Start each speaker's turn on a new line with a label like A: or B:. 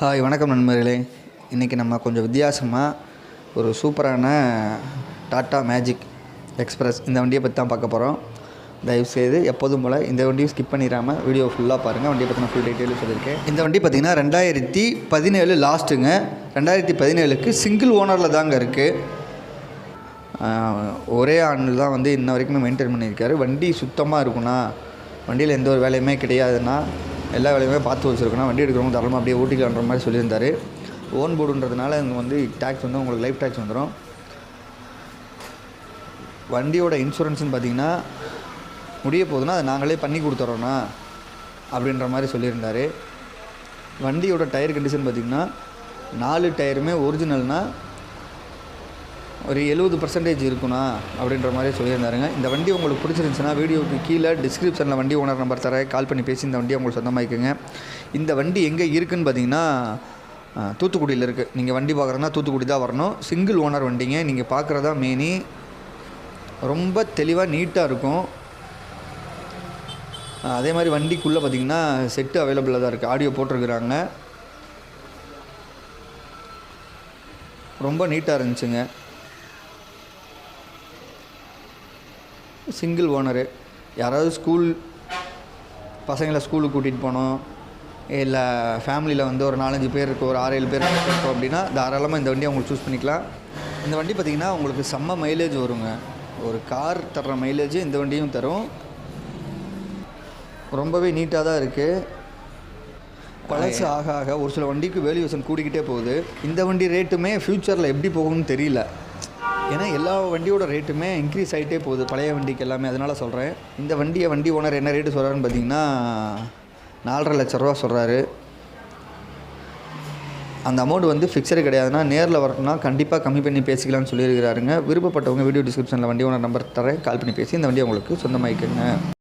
A: Hi வணக்கம் நண்பர்களே. இன்றைக்கி நம்ம கொஞ்சம் வித்தியாசமாக ஒரு சூப்பரான டாட்டா மேஜிக் எக்ஸ்ப்ரெஸ் இந்த வண்டியை பற்றி தான் பார்க்க போகிறோம் தயவுசெய்து எப்போதும் போல் இந்த வண்டியை ஸ்கிப் பண்ணிடாமல் வீடியோ ஃபுல்லாக பாருங்கள் வண்டியை பற்றி நான் ஃபுல் டீட்டெயிலும் சொல்லியிருக்கேன். இந்த வண்டி பார்த்திங்கன்னா ரெண்டாயிரத்தி பதினேழு லாஸ்ட்டுங்க ரெண்டாயிரத்தி பதினேழுக்கு சிங்கிள் ஓனரில் தாங்க இருக்குது ஒரே ஆண்டில் தான் வந்து இன்ன வரைக்குமே மெயின்டைன் பண்ணியிருக்காரு. வண்டி சுத்தமாக இருக்குண்ணா வண்டியில் எந்த ஒரு வேலையுமே கிடையாதுன்னா எல்லா வேலையுமே பார்த்து வச்சுருக்கணும். வண்டி எடுக்கிறவங்க தரமாக அப்படியே ஓட்டிக்கலான்ற மாதிரி சொல்லியிருந்தாரு. ஓன் போர்டுன்றதுனால இங்கே வந்து டேக்ஸ் வந்து உங்களுக்கு லைஃப் டேக்ஸ் வந்துடும் வண்டியோட இன்சூரன்ஸ்னு பார்த்தீங்கன்னா முடிய போகுதுன்னா அதை நாங்களே பண்ணி கொடுத்துட்றோண்ணா அப்படின்ற மாதிரி சொல்லியிருந்தாரு. வண்டியோட டயர் கண்டிஷன் பார்த்திங்கன்னா நாலு டயருமே ஒரிஜினல்னா ஒரு எழுபது பர்சன்டேஜ் இருக்குண்ணா அப்படின்ற மாதிரி சொல்லியிருந்தாருங்க. இந்த வண்டி உங்களுக்கு பிடிச்சிருந்துச்சுன்னா வீடியோக்கு கீழே டிஸ்கிரிப்ஷனில் வண்டி ஓனர் நம்பர் தரேன். கால் பண்ணி பேசி இந்த வண்டியை உங்களுக்கு சொந்தமாக்கிக்கோங்க. இந்த வண்டி எங்கே இருக்குன்னு பார்த்தீங்கன்னா தூத்துக்குடியில் இருக்குது நீங்கள் வண்டி பார்க்குறதுனா தூத்துக்குடி தான் வரணும். சிங்கிள் ஓனர் வண்டிங்க. நீங்கள் பார்க்குறதா மெயினி ரொம்ப தெளிவாக நீட்டாக இருக்கும். அதே மாதிரி வண்டிக்குள்ளே பார்த்தீங்கன்னா செட்டு அவைலபிளாக தான் இருக்குது ஆடியோ போட்டிருக்கிறாங்க. ரொம்ப நீட்டாக இருந்துச்சுங்க. சிங்கிள் ஓனரு யாராவது ஸ்கூல் பசங்களை ஸ்கூலுக்கு கூட்டிகிட்டு போனோம். இல்லை ஃபேமிலியில் வந்து ஒரு நாலஞ்சு பேர் இருக்கோ ஒரு ஆறு ஏழு பேர் இருக்கோம் அப்படின்னா தாராளமாக இந்த வண்டியை அவங்களுக்கு சூஸ் பண்ணிக்கலாம். இந்த வண்டி பார்த்திங்கன்னா உங்களுக்கு செம்ம மைலேஜ் வருங்க. ஒரு கார் தர்ற மைலேஜ் இந்த வண்டியும் தரும். ரொம்பவே நீட்டாக தான் இருக்குது பழசு ஆக ஆக ஒரு சில வண்டிக்கு வேல்யூவேஷன் கூடிக்கிட்டே போகுது. இந்த வண்டி ரேட்டுமே ஃப்யூச்சரில் எப்படி போகும்னு தெரியல. ஏன்னா எல்லா வண்டியோட ரேட்டுமே இன்க்ரீஸ் ஆகிட்டே போகுது. பழைய வண்டிக்கு எல்லாமே. அதனால் சொல்கிறேன் இந்த வண்டியை வண்டி ஓனர் என்ன ரேட்டு சொல்கிறாருன்னு பார்த்தீங்கன்னா நாலரை லட்ச ரூபா சொல்கிறாரு அந்த அமௌண்ட் வந்து ஃபிக்ஸடு கிடையாதுன்னா நேரில் வரணும்னா கண்டிப்பாக கம்மி பண்ணி பேசிக்கலாம்னு சொல்லியிருக்கிறாருங்க. விருப்பப்பட்டவங்க வீடியோ டிஸ்கிரிப்ஷனில் வண்டி ஓனர் நம்பர் தரேன் கால் பண்ணி பேசி இந்த வண்டியை உங்களுக்கு சொந்தமாக்கிக்கோங்க.